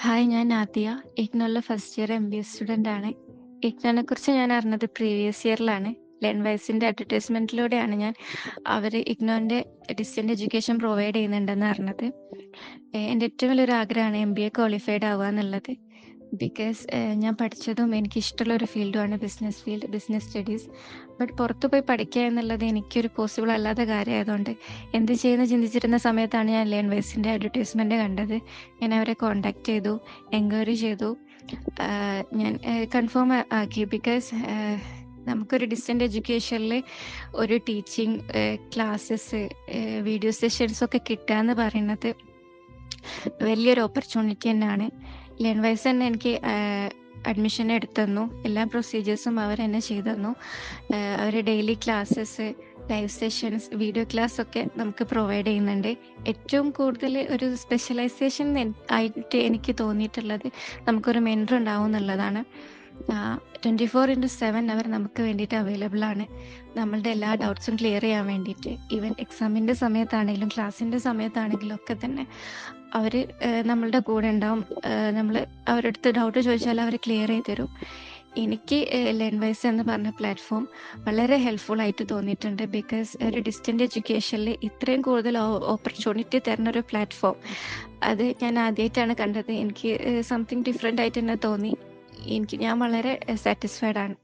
Hi ഞാൻ Nadia. ഇഗ്നോയിലെ first year M B MBA student ആണ്. ഇഗ്നോനെ കുറിച്ച് ഞാൻ അറിഞ്ഞത് പ്രീവിയസ് ഇയറിലാണ്. ലേൺവൈസിന്റെ അഡ്വർടൈസ്മെന്റിലൂടെയാണ് ഞാൻ അവർ ഇഗ്നോന്റെ ഡിസ്റ്റന്റ് എഡ്യൂക്കേഷൻ പ്രൊവൈഡ് ചെയ്യുന്നുണ്ടെന്ന് അറിഞ്ഞത്. എന്റെ ഏറ്റവും വലിയൊരു ആഗ്രഹമാണ് എം ബി എ ക്വാളിഫൈഡ് ആവുക എന്നുള്ളത്. ബിക്കോസ് ഞാൻ പഠിച്ചതും എനിക്ക് ഇഷ്ടമുള്ള ഒരു ഫീൽഡുമാണ് business field, business studies. But പുറത്ത് പോയി പഠിക്കുക എന്നുള്ളത് എനിക്കൊരു പോസിബിൾ അല്ലാത്ത കാര്യമായതുകൊണ്ട് എന്ത് ചെയ്യുന്ന ചിന്തിച്ചിരുന്ന സമയത്താണ് ഞാൻ ലേൺ വേസിന്റെ അഡ്വർടൈസ്മെന്റ് കണ്ടത്. ഞാൻ അവരെ കോണ്ടാക്ട് ചെയ്തു, എൻക്വയറി ചെയ്തു. ഞാൻ കൺഫേം ആക്കി. ബിക്കോസ് നമുക്കൊരു ഡിസ്റ്റന്റ് എഡ്യൂക്കേഷനിൽ ഒരു ടീച്ചിങ് ക്ലാസ്സസ് വീഡിയോ സെഷൻസ് ഒക്കെ കിട്ടുക എന്ന് പറയുന്നത് വലിയൊരു ഓപ്പർച്യൂണിറ്റി തന്നെയാണ്. ലേൺവൈസ് തന്നെ എനിക്ക് അഡ്മിഷൻ എടുത്തന്നു എല്ലാ പ്രൊസീജിയേഴ്സും അവർ തന്നെ ചെയ്തു തന്നു. ഏഹ് daily classes, live sessions, video class ഒക്കെ നമുക്ക് പ്രൊവൈഡ് ചെയ്യുന്നുണ്ട്. ഏറ്റവും കൂടുതൽ ഒരു സ്പെഷ്യലൈസേഷൻ ആയിട്ട് എനിക്ക് തോന്നിയിട്ടുള്ളത് നമുക്കൊരു മെന്റർ ഉണ്ടാവും എന്നുള്ളതാണ്. ആഹ് 24/7 അവർ നമുക്ക് വേണ്ടിയിട്ട് അവൈലബിൾ ആണ്. നമ്മളുടെ എല്ലാ ഡൗട്ട്സും ക്ലിയർ ചെയ്യാൻ വേണ്ടിയിട്ട്. ഈവൻ എക്സാമിന്റെ സമയത്താണെങ്കിലും ക്ലാസ്സിന്റെ സമയത്താണെങ്കിലും ഒക്കെ തന്നെ അവർ നമ്മളുടെ കൂടെ ഉണ്ടാവും. നമ്മൾ അവരടുത്ത് ഡൗട്ട് ചോദിച്ചാൽ അവർ ക്ലിയർ ചെയ്ത് തരും. എനിക്ക് ലേൺ വൈസ് എന്ന് പറഞ്ഞ പ്ലാറ്റ്ഫോം വളരെ ഹെൽപ്ഫുൾ ആയിട്ട് തോന്നിയിട്ടുണ്ട്. ബിക്കോസ് ഒരു ഡിസ്റ്റന്റ് എഡ്യൂക്കേഷനിൽ ഇത്രയും കൂടുതൽ ഓപ്പർച്യൂണിറ്റി തരുന്ന ഒരു പ്ലാറ്റ്ഫോം അത് ഞാൻ ആദ്യമായിട്ടാണ് കണ്ടത്. എനിക്ക് സംതിങ് ഡിഫറെന്റ് ആയിട്ട് തന്നെ തോന്നി. എനിക്ക് ഞാൻ വളരെ സാറ്റിസ്ഫൈഡ് ആണ്.